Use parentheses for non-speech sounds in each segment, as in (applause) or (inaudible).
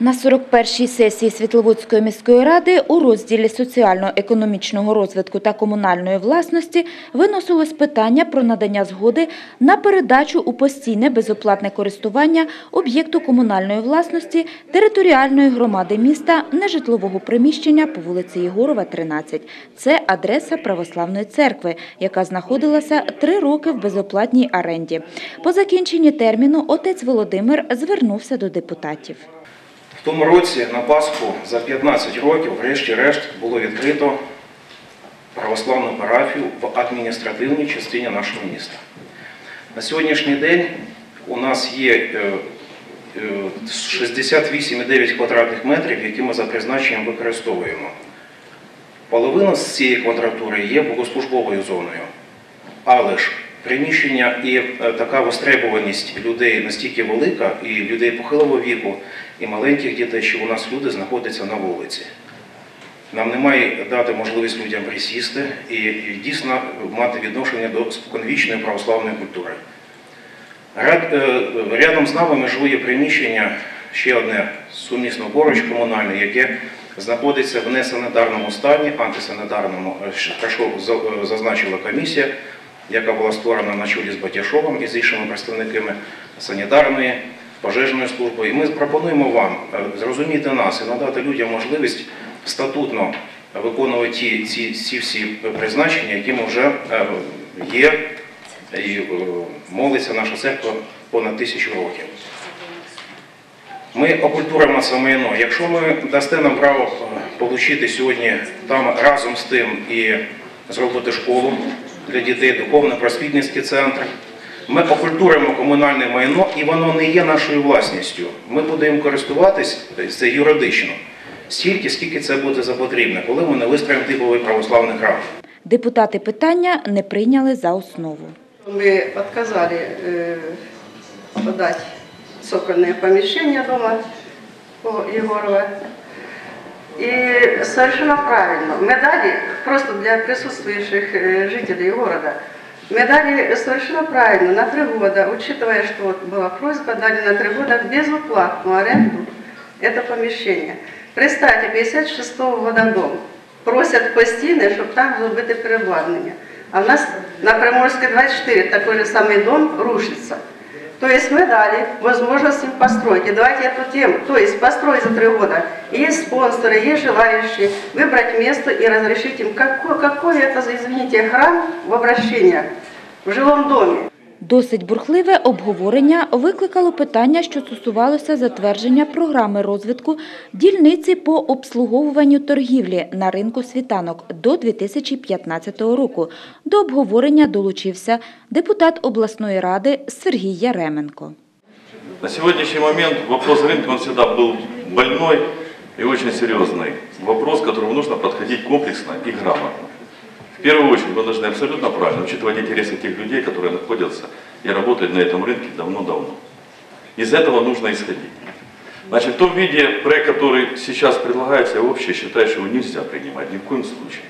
На 41-й сесії Світловодської міської ради у розділі соціально-економічного розвитку та комунальної власності виносилось питання про надання згоди на передачу у постійне безоплатне користування об'єкту комунальної власності територіальної громади міста нежитлового приміщення по вулиці Єгорова, 13. Це адреса Православної церкви, яка знаходилася три роки в безоплатній оренді. По закінченні терміну отець Володимир звернувся до депутатів. Тому році на Пасху за 15 років, врешті-решт, було відкрито православну парафію в адміністративній частині нашого міста. На сьогоднішній день у нас є е, е, 68,9 квадратних метрів, які ми за призначенням використовуємо. Половина з цієї квадратури є богослужбовою зоною. Але ж приміщення і е, така востребуваність людей настільки велика, і людей похилого віку, і маленьких дітей, що у нас люди знаходяться на вулиці. Нам немає дати можливість людям присісти і, дійсно мати відношення до споконвічної православної культури. Е, рядом з нами межує приміщення, ще одне сумісно поруч комунальне, яке знаходиться в несанітарному стані, антисанітарному, е, що зазначила комісія, яка була створена на чолі з Батяшовим і з іншими представниками санітарної, пожежної служби. І ми пропонуємо вам е, зрозуміти нас і надати людям можливість статутно виконувати ці, ці всі призначення, які ми вже е, є і е, молиться наша церква понад тисячу років. Ми окультуримо це майно. Якщо ми дасте нам право отримати сьогодні там разом з тим і зробити школу для дітей, духовно-просвітницький центр, ми окультуримо комунальне майно і воно не є нашою власністю. Ми будемо користуватись тобто це юридично стільки, скільки це буде за потрібне, коли ми не вистроїмо типовий православний храм. Депутати питання не прийняли за основу. Мы отказали э, подать цокольное помещение дома у Егорова. И совершенно правильно. Мы дали, просто для присутствующих э, жителей города, мы дали совершенно правильно, на три года, учитывая, что вот была просьба, дали на три года безуплатную аренду это помещение. Представьте, 56-го года дом. Просять постійно, щоб там зробити переобладнання. А в нас на Приморской 24 такой же самый дом рушится. То есть мы дали возможность им построить. И давайте эту тему, то есть построить за три года. Есть спонсоры, есть желающие выбрать место и разрешить им, какой, какой это, извините, храм в обращениях в жилом доме. Досить бурхливе обговорення викликало питання, що стосувалося затвердження програми розвитку дільниці по обслуговуванню торгівлі на ринку світанок до 2015 року. До обговорення долучився депутат обласної ради Сергій Яременко. На сегодняшний момент вопрос рынка, он всегда был больной и очень серьезный. Вопрос, к которому нужно подходить комплексно и грамотно. В первую очередь мы должны абсолютно правильно учитывать интересы тех людей, которые находятся и работают на этом рынке давно-давно. Из этого нужно исходить. Значит, в том виде проект, который сейчас предлагается, я вообще считаю, что его нельзя принимать ни в коем случае.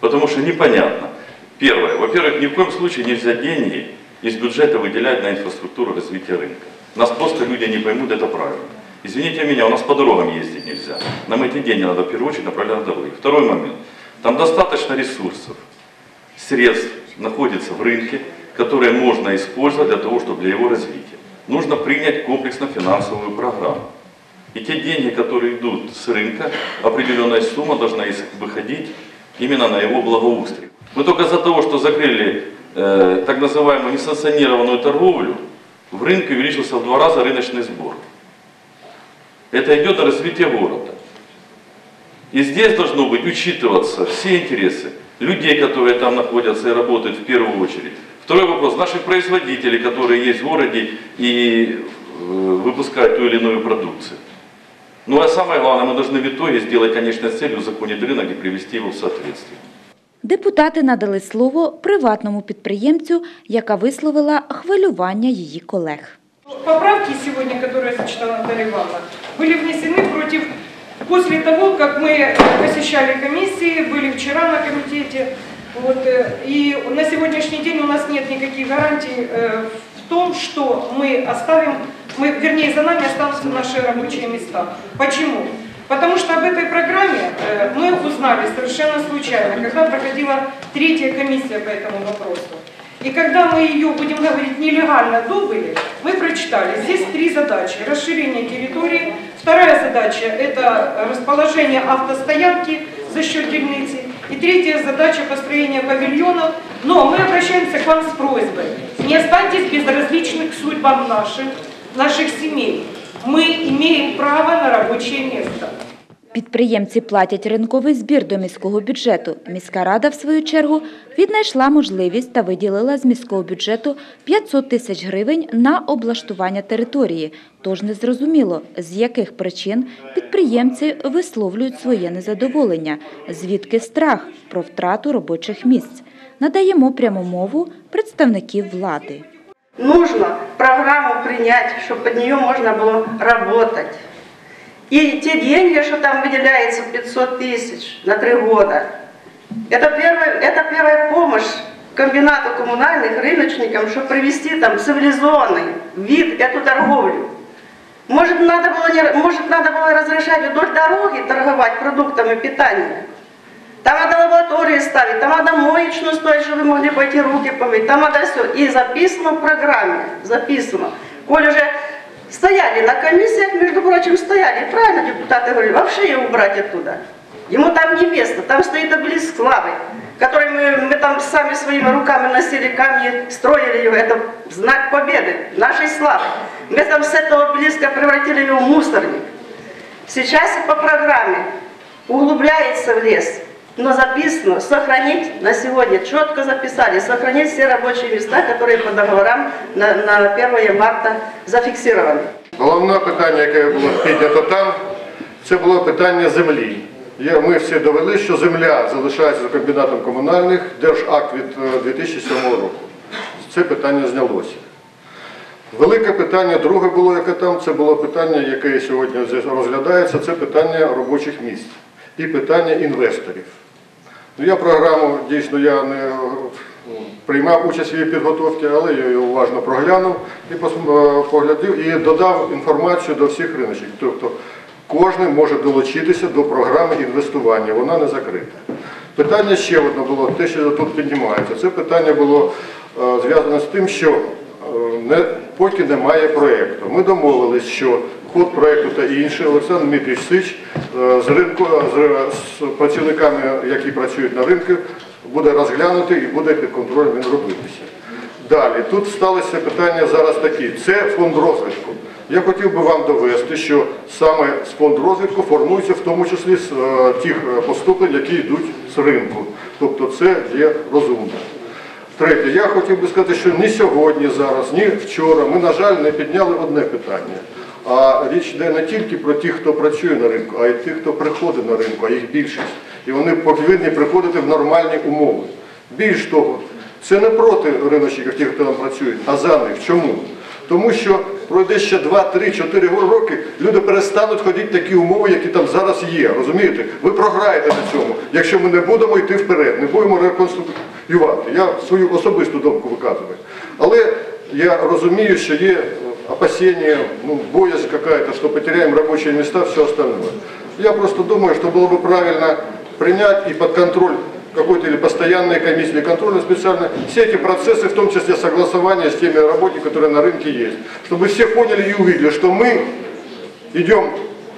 Потому что непонятно. Первое. Во-первых, ни в коем случае нельзя деньги из бюджета выделять на инфраструктуру развития рынка. Нас просто люди не поймут, это правильно. Извините меня, у нас по дорогам ездить нельзя. Нам эти деньги надо в первую очередь направлять на дороги. Второй момент. Там достаточно ресурсов, средств находится в рынке, которые можно использовать для того, чтобы для его развития. Нужно принять комплексно-финансовую программу. И те деньги, которые идут с рынка, определенная сумма должна выходить именно на его благоустрие. Мы только из-за того, что закрыли э, так называемую несанкционированную торговлю, в рынке увеличился в два раза рыночный сбор. Это идет на развитие города. И здесь должно быть учитываться все интересы людей, которые там находятся и работают в первую очередь. Второй вопрос. Наших производителей, которые есть в городе и э, выпускают ту или иную продукцию. Ну а самое главное, мы должны в итоге сделать конечной целью узаконить рынок и привести его в соответствие. Депутати надали слово приватному підприємцю, яка висловила хвилювання її колег. Поправки сегодня, которые зачитала Наталья Ивановна, были внесены против, после того, как мы посещали комиссии, были вчера на комитете, вот, э, и на сегодняшний день у нас нет никаких гарантий э, в том, что мы оставим мы, вернее, за нами останутся наши рабочие места. Почему? Потому что об этой программе э, мы узнали совершенно случайно, когда проходила третья комиссия по этому вопросу. И когда мы ее, будем говорить, нелегально добыли, мы прочитали, здесь три задачи. Расширение территории, вторая задача – это расположение автостоянки за счет дельницы, и третья задача – построение павильонов. Но мы обращаемся к вам с просьбой, не останьтесь безразличны к судьбам наших, наших семей. Мы имеем право на рабочее место. Підприємці платять ринковий збір до міського бюджету. Міська рада, в свою чергу, віднайшла можливість та виділила з міського бюджету 500 тисяч гривень на облаштування території. Тож незрозуміло, з яких причин підприємці висловлюють своє незадоволення, звідки страх про втрату робочих місць. Надаємо пряму мову представників влади. Нужно программу принять, чтобы под нее можно было работать. И те деньги, что там выделяется 500 тысяч на три года, это первая, это первая помощь комбинату коммунальных рыночникам, чтобы привести там цивилизованный вид эту торговлю. Может надо, было не, может, надо было разрешать вдоль дороги торговать продуктами питания. Там надо лаборатории ставить, там надо моечную стоить, чтобы вы могли пойти руки помыть, там надо все. И записано в программе, записано. Коль уже стояли на комиссиях, между прочим, стояли, правильно депутаты говорили, вообще ее убрать оттуда. Ему там не место, там стоит обелиск славы, который мы, мы там сами своими руками носили камни, строили его, это знак победы, нашей славы. Мы там с этого обелиска превратили его в мусорник. Сейчас по программе углубляется в лес, но записано сохранить на сегодня, четко записали, сохранить все рабочие места, которые по договорам на, на 1 марта зафиксированы. Головне питання, яке було піднято там, це було питання землі. Ми всі довели, що земля залишається за комбінатом комунальних, держакт від е, 2007 року. Це питання знялося. Велике питання, друге було, яке там, це було питання, яке сьогодні розглядається, це питання робочих місць і питання інвесторів. Ну, я програму дійсно я не е, приймав участь в її підготовці, але я її уважно проглянув і е, поглядів і додав інформацію до всіх риночок. Тобто кожен може долучитися до програми інвестування, вона не закрита. Питання ще одне було, те, що тут піднімається. Це питання було е, зв'язане з тим, що не, поки немає проєкту. Ми домовились, що ход проєкту та інше Олександр Дмитрійович Сич е, з ринку з, працівниками, які працюють на ринку, буде розглянути і буде під контролем він робитися. Далі, тут сталося питання зараз такі. Це фонд розвитку. Я хотів би вам довести, що саме з фонд розвитку формується в тому числі з е, тих е, поступлень, які йдуть з ринку. Тобто це є розумно. Третє, я хотів би сказати, що ні сьогодні, зараз, ні вчора ми, на жаль, не підняли одне питання. А річ йде не тільки про тих, хто працює на ринку, а й тих, хто приходить на ринку, а їх більшість. І вони повинні приходити в нормальні умови. Більш того, це не проти риночників, тих, хто там працюють, а за них. Чому? Тому що пройде ще 2, 3, 4 роки, люди перестануть ходити такі умови, які там зараз є. Розумієте? Ви програєте на цьому, якщо ми не будемо йти вперед, не будемо реконструювати. Я свою особисту думку виказую. Але я розумію, що є опасения, ну, боязнь какая-то, что потеряем рабочие места, все остальное. Я просто думаю, что было бы правильно принять и под контроль какой-то или постоянной комиссии, или контрольно специально, все эти процессы, в том числе согласования с теми работниками, которые на рынке есть, чтобы все поняли и увидели, что мы идем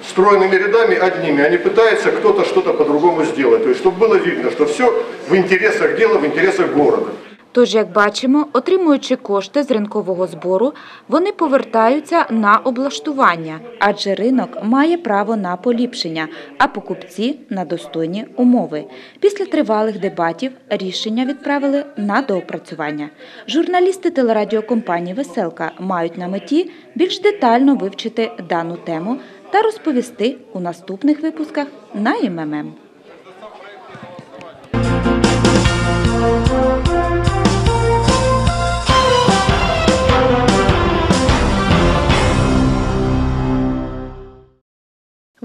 стройными рядами одними, а не пытается кто-то что-то по-другому сделать. То есть, чтобы было видно, что все в интересах дела, в интересах города. Тож, як бачимо, отримуючи кошти з ринкового збору, вони повертаються на облаштування, адже ринок має право на поліпшення, а покупці – на достойні умови. Після тривалих дебатів рішення відправили на доопрацювання. Журналісти телерадіокомпанії «Веселка» мають на меті більш детально вивчити дану тему та розповісти у наступних випусках на МММ.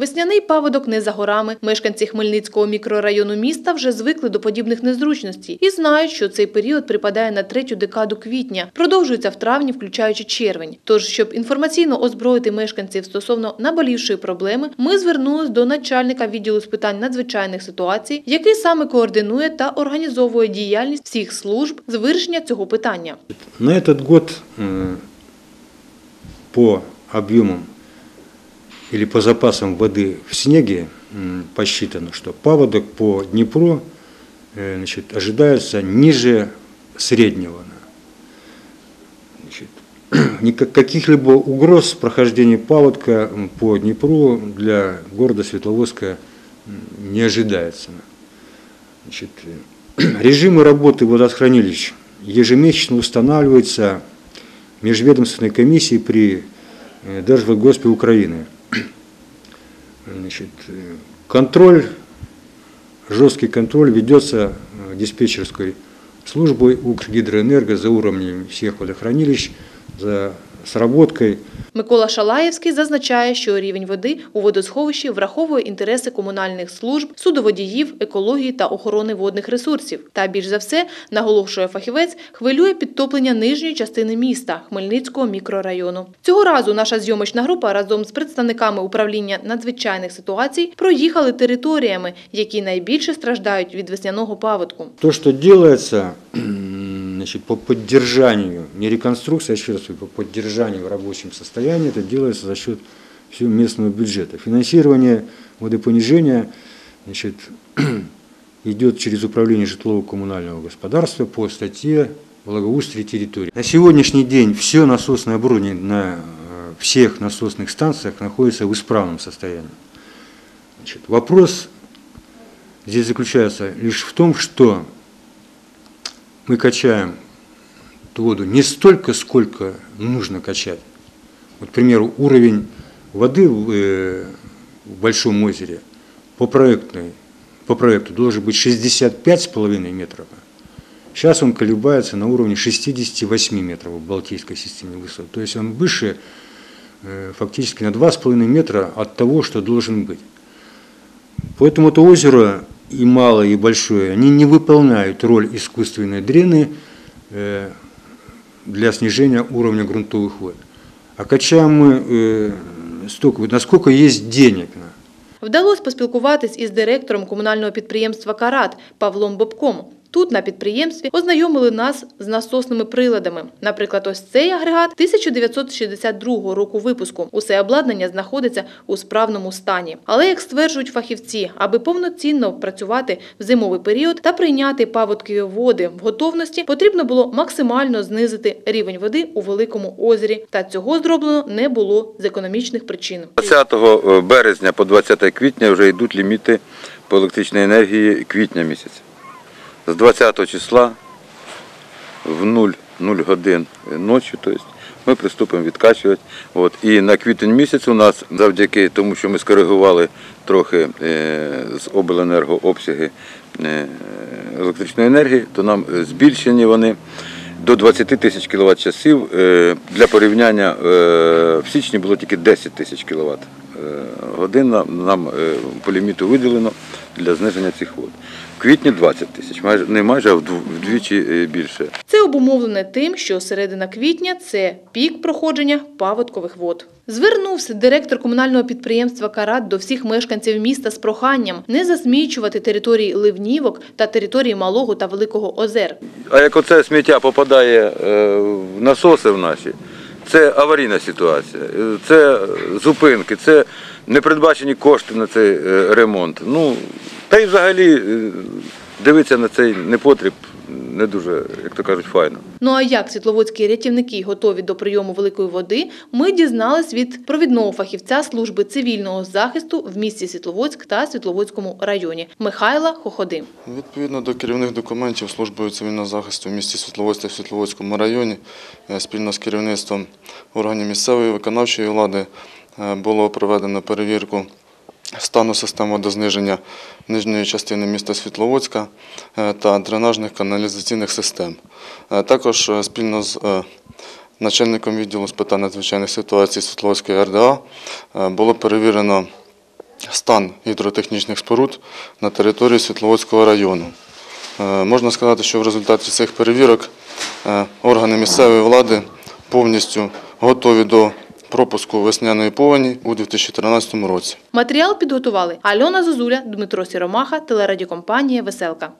Весняний паводок не за горами. Мешканці Хмельницького мікрорайону міста вже звикли до подібних незручностей і знають, що цей період припадає на третю декаду квітня, продовжується в травні, включаючи червень. Тож, щоб інформаційно озброїти мешканців стосовно наболівшої проблеми, ми звернулись до начальника відділу з питань надзвичайних ситуацій, який саме координує та організовує діяльність всіх служб з вирішення цього питання. На этот год э, по объемам или по запасам воды в снеге посчитано, что паводок по Днепру э, значит, ожидается ниже среднего. Значит, (clears throat) Каких-либо угроз прохождения паводка по Днепру для города Светловодска не ожидается. Значит, э, (clears throat) режимы работы водохранилищ ежемесячно устанавливаются межведомственной комиссией при э, Держводгоспе Украины. Значит, э, контроль, жесткий контроль ведется э, диспетчерской службой Укргидроэнерго за уровнем всех водохранилищ, за сработкой Микола Шалаєвський зазначає, що рівень води у водосховищі враховує інтереси комунальних служб, судоводіїв, екології та охорони водних ресурсів. Та більш за все, наголошує фахівець, хвилює підтоплення нижньої частини міста Хмельницького мікрорайону. Цього разу наша зйомочна група разом з представниками управління надзвичайних ситуацій проїхали територіями, які найбільше страждають від весняного паводку. То, делается м, значит, по поддержанию, не реконструкция, а еще раз по поддержанию в рабочем состоянии, это делается за счет всего местного бюджета. Финансирование водопонижения значит, (clears throat) идет через управление житлово-коммунального господарства по статье благоустрие территории. На сегодняшний день все насосное оборудование на э, всех насосных станциях находится в исправном состоянии. Значит, вопрос здесь заключается лишь в том, что мы качаем эту воду не столько, сколько нужно качать. Вот, к примеру, уровень воды в, э, Большом озере по, проектной, по проекту должен быть 65,5 метров. Сейчас он колебается на уровне 68 метров в Балтийской системе высот. То есть он выше э, фактически на 2,5 метра от того, что должен быть. Поэтому это озеро и малое, и большое, они не выполняют роль искусственной дрены э, для снижения уровня грунтовых вод. А качаем мы э, столько, насколько есть денег. на. Вдалося поспілкуватись із директором комунального підприємства «Карат» Павлом Бобком. Тут на підприємстві ознайомили нас з насосними приладами. Наприклад, ось цей агрегат 1962 року випуску. Усе обладнання знаходиться у справному стані. Але, як стверджують фахівці, аби повноцінно працювати в зимовий період та прийняти паводкові води в готовності, потрібно було максимально знизити рівень води у великому озері. Та цього зроблено не було з економічних причин. 20 березня по 20 квітня вже йдуть ліміти по електричній енергії квітня місяця. З 20 числа в 0, 0 годин ночі, тобто ми приступимо відкачувати. От. І на квітень місяць у нас, завдяки тому, що ми скоригували трохи е, з обленерго обсяги е, електричної енергії, то нам збільшені вони до 20 тисяч кВт часів. Е, Для порівняння в січні було тільки 10 тисяч кВт годин нам, по ліміту виділено для зниження цих вод. Квітні 20 тисяч, майже не майже, а вдвічі е, більше. Це обумовлене тим, що середина квітня це пік проходження паводкових вод. Звернувся директор комунального підприємства Карат до всіх мешканців міста з проханням не засмічувати території ливнівок та території малого та великого озер. А як оце сміття попадає е, в насоси в наші, це аварійна ситуація, е, це зупинки, це непередбачені кошти на цей е, ремонт. Ну, та й взагалі е, дивитися на цей непотріб не дуже, як то кажуть, файно. Ну а як світловодські рятівники готові до прийому великої води, ми дізнались від провідного фахівця служби цивільного захисту в місті Світловодськ та Світловодському районі Михайла Хоходи. Відповідно до керівних документів службою цивільного захисту в місті Світловодськ та Світловодському районі е, спільно з керівництвом органів місцевої виконавчої влади е, було проведено перевірку стану систем водозниження нижньої частини міста Світловодська е, та дренажних каналізаційних систем. Е, Також е, спільно з начальником відділу з питань надзвичайних ситуацій Світловодської РДА було перевірено стан гідротехнічних споруд на території Світловодського району. Можна сказати, що в результаті цих перевірок органи місцевої влади повністю готові до пропуску весняної повені у 2013 році. Матеріал підготували Альона Зозуля, Дмитро Сіромаха, телерадіокомпанія Веселка.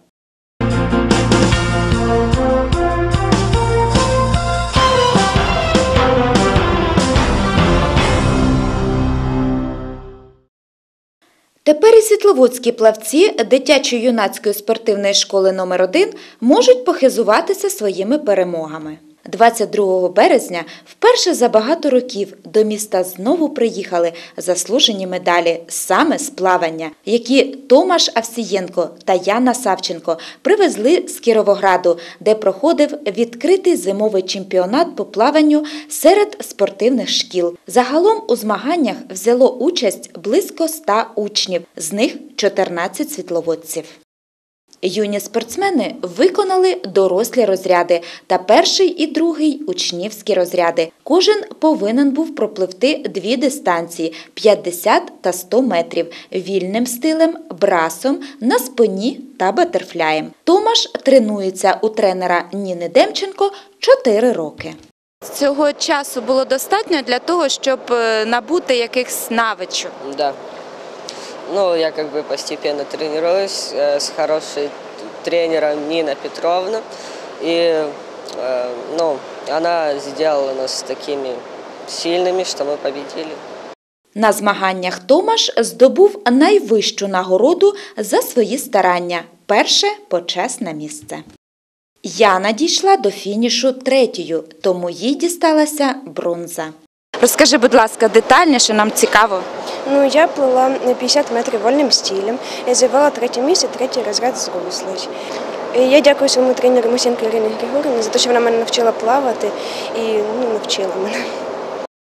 Тепер і світловодські плавці дитячо-юнацької спортивної школи номер 1 можуть похизуватися своїми перемогами. 22 березня вперше за багато років до міста знову приїхали заслужені медалі саме з плавання, які Томаш Авсієнко та Яна Савченко привезли з Кіровограду, де проходив відкритий зимовий чемпіонат по плаванню серед спортивних шкіл. Загалом у змаганнях взяло участь близько 100 учнів, з них 14 світловодців. Юні спортсмени виконали дорослі розряди та перший і другий учнівські розряди. Кожен повинен був пропливти дві дистанції 50 та 100 метрів вільним стилем, брасом, на спині та батерфляєм. Томаш тренується у тренера Ніни Демченко 4 роки. Цього часу було достатньо для того, щоб е, набути якихось навичок. Да. Ну, я как бы постепенно тренируюсь э, с хорошей тренером Нина Петровна. И, э, ну, она сделала нас такими сильными, что мы победили. На змаганнях Томаш здобув найвищу нагороду за свої старання перше почесне місце. Яна дійшла до фінішу третьою, тому їй дісталася бронза. Розкажи, будь ласка, детальніше, нам цікаво. Ну, я плила на 50 метрів вольним стилем. Я займала третє місце, третій розряд зрослий. Я дякую своєму тренеру Мусенко Ірині Григорівні за те, що вона мене навчила плавати і ну, навчила мене.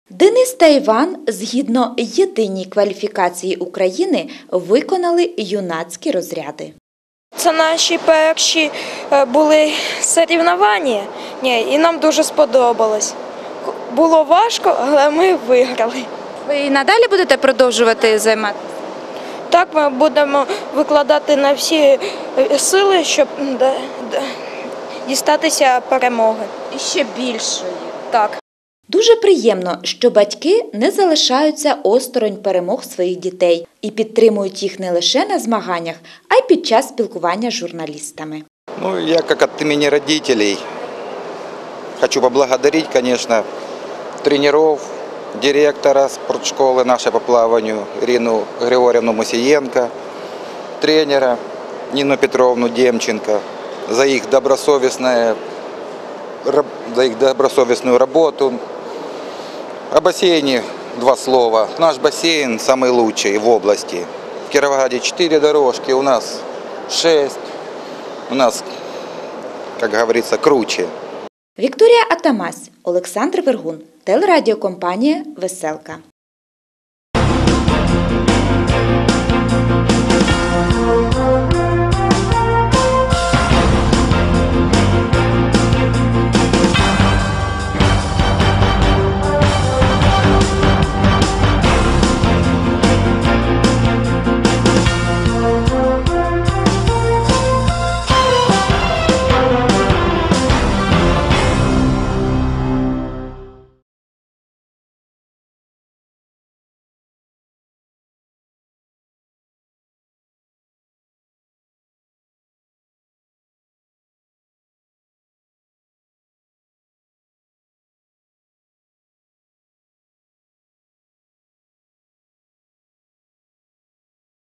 Денис та Іван, згідно єдиній кваліфікації України, виконали юнацькі розряди. Це наші перші е, були соревнування, Ні, і нам дуже сподобалось. Було важко, але ми виграли. Ви і надалі будете продовжувати займатися? Так ми будемо викладати на всі е, сили, щоб дістатися перемоги. І ще більшої. Так. Дуже приємно, що батьки не залишаються осторонь перемог своїх дітей і підтримують їх не лише на змаганнях, а й під час спілкування з журналістами. Ну, я как от имени родителей хочу поблагодарить, конечно, тренеров, директора спортшколы нашей по плаванию Ирину Григорьевну Мусиенко, тренера Нину Петровну Демченко за их добросовестное за их добросовестную работу. О бассейне два слова. Наш бассейн самый лучший в области. В Кировограде 4 дорожки, у нас 6. У нас, как говорится, круче. Вікторія Атамась, Олександр Вергун, телерадіокомпанія Веселка.